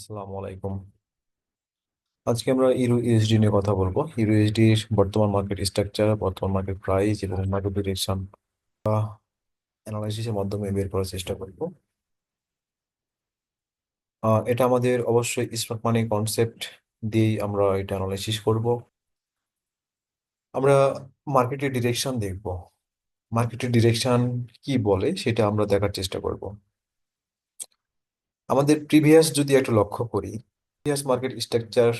আসসালামু আলাইকুম। আজকে আমরা ইউরো ইউএসডি নিয়ে কথা বলব। ইউরো ইউএসডির বর্তমান মার্কেট স্ট্রাকচার বর্তমান মার্কেট প্রাইস এবং মার্কেট ডিরেকশন অ্যানালাইসিসের মাধ্যমে বের করার চেষ্টা করব। এটা আমাদের অবশ্যই স্মার্ট মানি কনসেপ্ট দিয়েই আমরা এটা অ্যানালাইসিস করব। আমরা মার্কেটের ডিরেকশন দেখব। মার্কেটের ডিরেকশন কি বলে সেটা আমরা দেখার চেষ্টা করব। আমাদের প্রিভিয়াস যদি একটু লক্ষ্য করি প্রিভিয়াস মার্কেট স্ট্রাকচার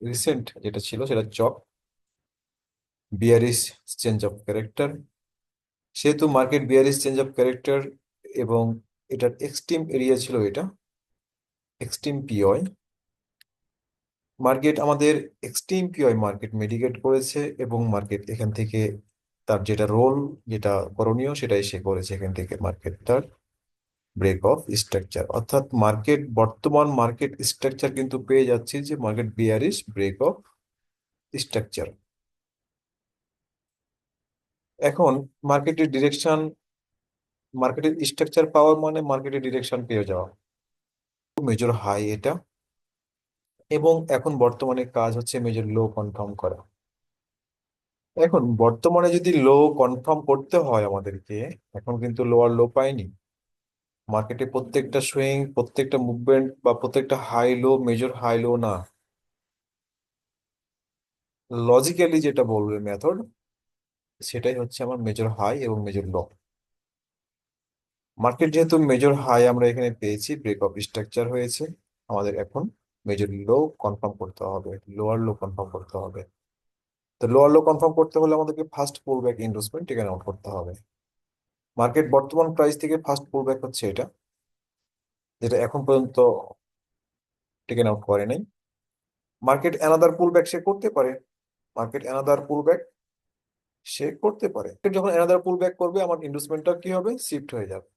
রিসেন্ট যেটা ছিল সেটা চক বিয়ারিস চেঞ্জ অফ ক্যারেক্টার সেহেতু market bearish change of character এবং এটার এক্সট্রিম এরিয়া ছিল এটা এক্সট্রিম পিওই মার্কেট আমাদের এক্সট্রিম পিওই মার্কেট মেডিকেট করেছে এবং মার্কেট এখান থেকে তার যেটা রোল যেটা করণীয় সেটাই সে করেছে এখান থেকে মার্কেট তার ব্রেক অফ স্ট্রাকচার অর্থাৎ মার্কেট বর্তমান মার্কেট স্ট্রাকচার কিন্তু পেয়ে যাচ্ছে যে market bearish break of structure এখন মার্কেটের ডিরেকশন মার্কেটের স্ট্রাকচার পাওয়ার মানে মার্কেটের ডিরেকশন পেয়ে যাওয়া। মেজর হাই এটা। এবং এখন বর্তমানে কাজ হচ্ছে মেজর লো কনফার্ম করা। এখন বর্তমানে যদি লো কনফার্ম করতে হয় আমাদেরকে, এখন কিন্তু লোয়ার লো পাইনি। মার্কেটে প্রত্যেকটা সুইং, প্রত্যেকটা মুভমেন্ট বা প্রত্যেকটা high low major high low না। লজিক্যালি যেটা বলবে মেথড সেটাই হচ্ছে আমার মেজর হাই এবং মেজর লো মার্কেট যেহেতু মেজর হাই আমরা এখানে পেয়েছি ব্রেক অফ স্ট্রাকচার হয়েছে, আমাদের এখন মেজর লো কনফার্ম করতে হবে লোয়ার লো কনফার্ম করতে হবে। তো লোয়ার লো কনফার্ম করতে হলে আমাদেরকে first pull back investment taken out করতে হবে। মার্কেট বর্তমান প্রাইস থেকে ফার্স্ট পুল ব্যাক হচ্ছে এটা। যেটা এখন পর্যন্ত টেকেন আউট করে নাই। মার্কেট অ্যানাদার পুল ব্যাক সে করতে পারে। মার্কেট অ্যানাদার পুল ব্যাক সে করতে পারে। যখন অ্যানাদার পুল ব্যাক করবে, আমার ইনভেস্টমেন্টটা কি হবে? শিফট হয়ে যাবে।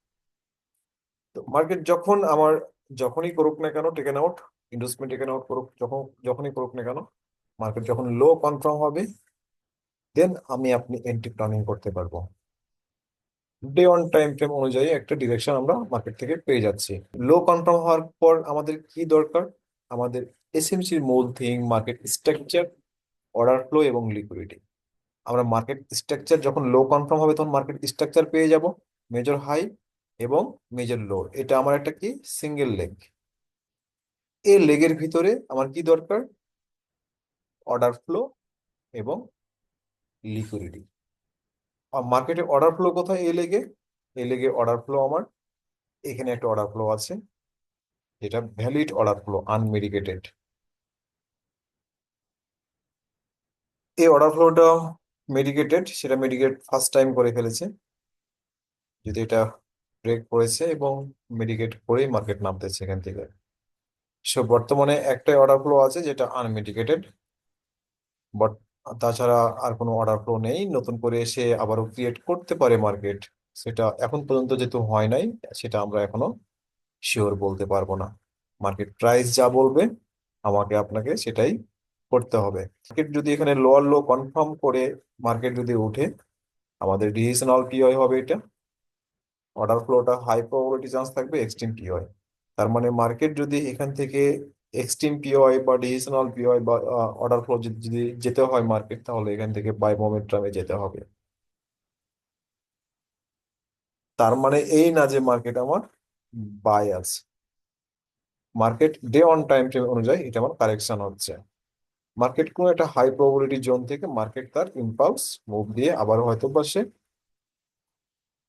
তো মার্কেট যখন আমার যখনই করুক না কেন taken out investment taken out করুক, যখন, যখনই করুক না কেন মার্কেট যখন লো কনফার্ম হবে দেন আমি আপনি এন্ট্রি প্ল্যানিং করতে পারব। ডে অন টাইম ফ্রেম অনুযায়ী একটা ডিরেকশন আমরা মার্কেট থেকে পেয়ে যাচ্ছি। লো কনফার্ম হওয়ার পর আমাদের কি দরকার? আমাদের এসএমসির মূল thing market structure order flow এবং লিকুইডিটি আমরা মার্কেট স্ট্রাকচার যখন লো কনফার্ম হবে তখন মার্কেট স্ট্রাকচার পেয়ে যাব মেজর হাই এবং মেজর লো এটা আমার একটা কি? সিঙ্গেল লেগ এই লেগের ভিতরে আমার কি দরকার? অর্ডার ফ্লো এবং লিকুইডিটি মার্কেটে অর্ডার ফ্লো কোথায়? এই লেগে। এই লেগে অর্ডার ফ্লো আমার। এখানে একটা অর্ডার ফ্লো আছে। যেটা ভ্যালিড অর্ডার ফ্লো আনমেডিকেটেড এই অর্ডার ফ্লোটা মেডিকেটেড সেটা মেডিকেট ফার্স্ট টাইম করে ফেলেছে। যদি এটা ব্রেক করেছে এবং মেডিকেট করেই মার্কেট নামতেছে এখান থেকে। সো বর্তমানে একটাই অর্ডার ফ্লো আছে যেটা আনমেডিকেটেড বাট তাছাড়া আর কোনো অর্ডার ফ্লো নেই। নতুন করে এসে আবারও ক্রিয়েট করতে পারে মার্কেট সেটা এখন পর্যন্ত যেহেতু হয় নাই, সেটা আমরা এখনও শিওর বলতে পারব না। মার্কেট প্রাইস যা বলবে, আমাকে আপনাকে সেটাই করতে হবে। মার্কেট যদি এখানে লোয়ার লো কনফার্ম করে মার্কেট যদি উঠে আমাদের ডিসিশনাল পিওই হবে এটা। অর্ডার ফ্লোটা হাই প্রবাবিলিটি চান্স থাকবে এক্সট্রিম পিওই তার মানে মার্কেট যদি এখান থেকে এক্সট্রিম পিওই বা ডিসিশনাল পিওই বা অর্ডার ফ্লো যদি যেতে হয় মার্কেট তাহলে এখান থেকে বাই মোমেন্টামে যেতে হবে। তার মানে এই না যে মার্কেট আমার বাই আছে। Market day on time frame অনুযায়ী এটা আমার কারেকশন হচ্ছে। মার্কেট কোনো একটা হাই প্রবাবিলিটি জোন থেকে মার্কেট তার ইম্পালস মুভ দিয়ে আবার হয়তো বা সে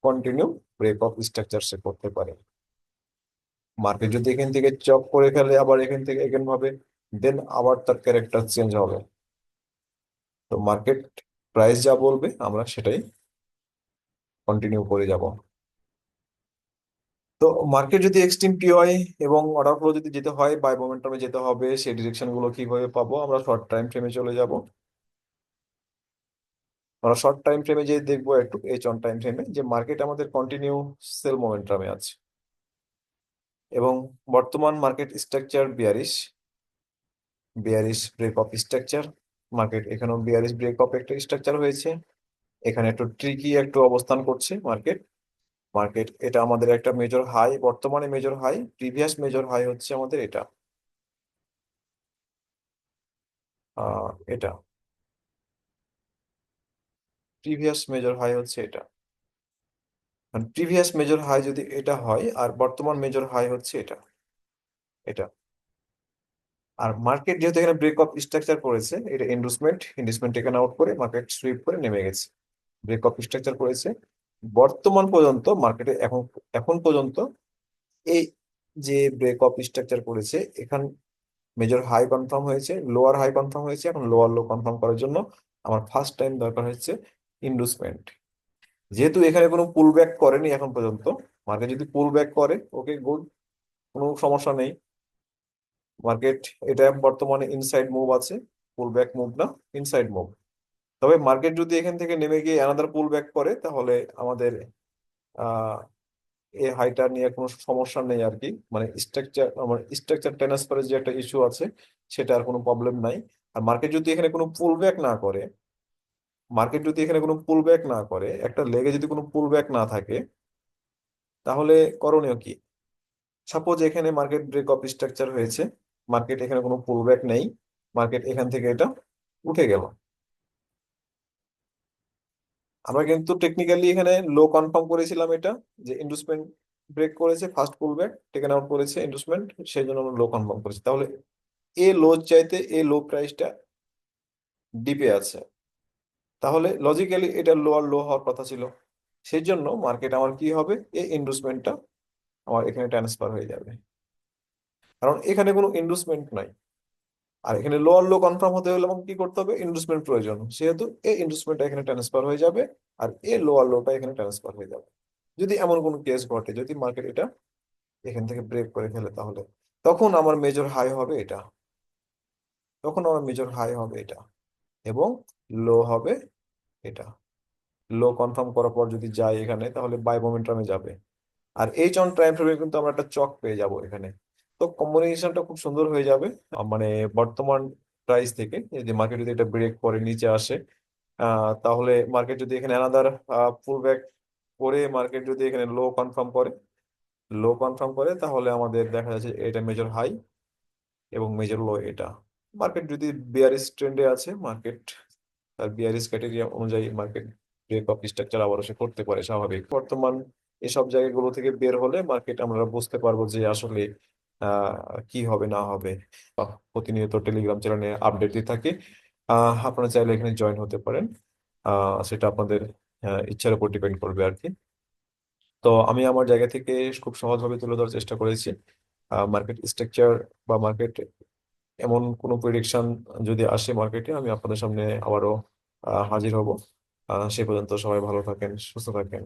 কন্টিনিউ ব্রেক অফ স্ট্রাকচার সে করতে পারে। মার্কেট যদি এখান থেকে চক করে ফেলে, আবার এখান থেকে এখান ভাবে দেন আবার তার ক্যারেক্টার চেঞ্জ হবে। তো মার্কেট প্রাইস যা বলবে, আমরা সেটাই কন্টিনিউ করে যাব। তো মার্কেট যদি এক্সট্রিম পিওয়াই এবং অর্ডার ফ্লো যদি যেতে হয় বাই মোমেন্টামে যেতে হবে, সেই ডিরেকশনগুলো কীভাবে পাবো, আমরা শর্ট টাইম ফ্রেমে চলে যাব। আমরা শর্ট টাইম ফ্রেমে যে দেখব একটু এইচ অন টাইম ফ্রেমে যে মার্কেট আমাদের কন্টিনিউ সেল মোমেন্টামে আছে। এবং বর্তমান market structure bearish bearish break of structure market এখানেও বিয়ারিশ ব্রেক অফ একটা স্ট্রাকচার হয়েছে। এখানে একটু ট্রিকি একটু অবস্থান করছে মার্কেট মার্কেট এটা আমাদের একটা মেজর হাই বর্তমানে major high previous major high হচ্ছে আমাদের এটা। এটা। প্রিভিয়াস মেজর হাই হচ্ছে এটা। প্রিভিয়াস মেজর হাই যদি এটা হয়, আর বর্তমান মেজর হাই হচ্ছে এটা। এটা। আর মার্কেট যেহেতু এখানে ব্রেক অফ স্ট্রাকচার করেছে, এটা ইন্ডুসমেন্ট ইন্ডুসমেন্ট টেকেন আউট করে মার্কেট সুইপ করে নেমে গেছে। ব্রেক অফ স্ট্রাকচার করেছে। বর্তমান পর্যন্ত মার্কেটে এখন এখন পর্যন্ত এই যে ব্রেক অফ স্ট্রাকচার করেছে, এখান মেজর হাই কনফার্ম হয়েছে লোয়ার হাই কনফার্ম হয়েছে, এখন লোয়ার লো কনফার্ম করার জন্য আমার ফার্স্ট টাইম দরকার হচ্ছে ইন্ডুসমেন্ট যেহেতু এখানে কোনো পুল ব্যাক করেনি এখন পর্যন্ত মার্কেট যদি পুল ব্যাক করে ওকে গুড কোনো সমস্যা নেই। মার্কেট এটা বর্তমানে ইনসাইড মুভ আছে পুল ব্যাক মুভ না ইনসাইড মুভ তবে মার্কেট যদি এখান থেকে নেমে গিয়ে অ্যানাদার পুল ব্যাক করে, তাহলে আমাদের এই হাইটা নিয়ে কোনো সমস্যা নেই আর কি। মানে স্ট্রাকচার আমার স্ট্রাকচার ট্রান্সফারের যে একটা ইস্যু আছে, সেটা আর কোনো প্রবলেম নাই। আর মার্কেট যদি এখানে কোনো পুল ব্যাক না করে মার্কেট যদি এখানে কোনো পুল ব্যাক না করে, একটা লেগে যদি কোনো পুল ব্যাক না থাকে, তাহলে করণীয় কি? সাপোজ এখানে মার্কেট ব্রেক অফ স্ট্রাকচার হয়েছে মার্কেট এখানে কোনো পুল ব্যাক নেই মার্কেট এখান থেকে এটা উঠে গেল। আমরা কিন্তু টেকনিক্যালি এখানে লো কনফার্ম করেছিলাম এটা, যে ইন্ডুসমেন্ট ব্রেক করেছে first pull back taken out করেছে ইন্ডুসমেন্ট সেই জন্য আমরা লো কনফার্ম করেছি। তাহলে এ লো চাইতে এ লো প্রাইসটা ডিপে আছে। তাহলে লজিক্যালি এটা লোয়ার লো হওয়ার কথা ছিল। সেই জন্য মার্কেট আমার কি হবে? এই ইন্ডুসমেন্টটা আমার এখানে ট্রান্সফার হয়ে যাবে। কারণ এখানে কোনো ইন্ডুসমেন্ট নাই। আর এখানে লোয়ার লো কনফার্ম হতে হলে আমাকে কি করতে হবে? ইন্ডুসমেন্ট প্রয়োজন। সেহেতু এই ইন্ডুসমেন্টটা এখানে ট্রান্সফার হয়ে যাবে আর এ লোয়ার লোটা এখানে ট্রান্সফার হয়ে যাবে। যদি এমন কোনো কেস ঘটে, যদি মার্কেট এটা এখান থেকে ব্রেক করে ফেলে তাহলে, তখন আমার মেজর হাই হবে এটা। তখন আমার মেজর হাই হবে এটা। এবং লো হবে এটা। লো কনফার্ম করার পর যদি যাই এখানে, তাহলে বাই মোমেন্টামে যাবে। আর এই জন টাইম ফ্রেমে কিন্তু আমরা একটা চক পেয়ে যাব এখানে। তো কম্বিনেশনটা খুব সুন্দর হয়ে যাবে মানে বর্তমান প্রাইস থেকে। যদি মার্কেট যদি এটা ব্রেক করে, নিচে আসে তাহলে মার্কেট যদি এখানে আনাদার পুল ব্যাক করে মার্কেট যদি এখানে লো কনফার্ম করে লো কনফার্ম করে, তাহলে আমাদের দেখা যাচ্ছে এটা মেজর হাই এবং মেজর লো এটা। মার্কেট যদি বিয়ারিশ ট্রেন্ডে আছে মার্কেট তার বিয়ারিশ ক্রাইটেরিয়া অনুযায়ী মার্কেট ব্রেক অফ স্ট্রাকচার আবারও সে করতে পারে স্বাভাবিক। বর্তমান এসব জায়গাগুলো থেকে বের হলে মার্কেট আমরা বুঝতে পারব যে আসলে কি হবে, না হবে। প্রতিনিয়ত টেলিগ্রাম চ্যানেলে আপডেট দিয়ে থাকে। আপনারা চাইলে এখানে জয়েন হতে পারেন। সেটা আপনাদের ইচ্ছার উপর ডিপেন্ড করবে আর কি। তো আমি আমার জায়গা থেকে খুব সহজভাবে তুলে ধরার চেষ্টা করেছি। মার্কেট স্ট্রাকচার বা মার্কেট এমন কোনো প্রেডিকশন যদি আসে মার্কেটে আমি আপনাদের সামনে আবারও হাজির হব। সে পর্যন্ত সবাই ভালো থাকেন, সুস্থ থাকেন।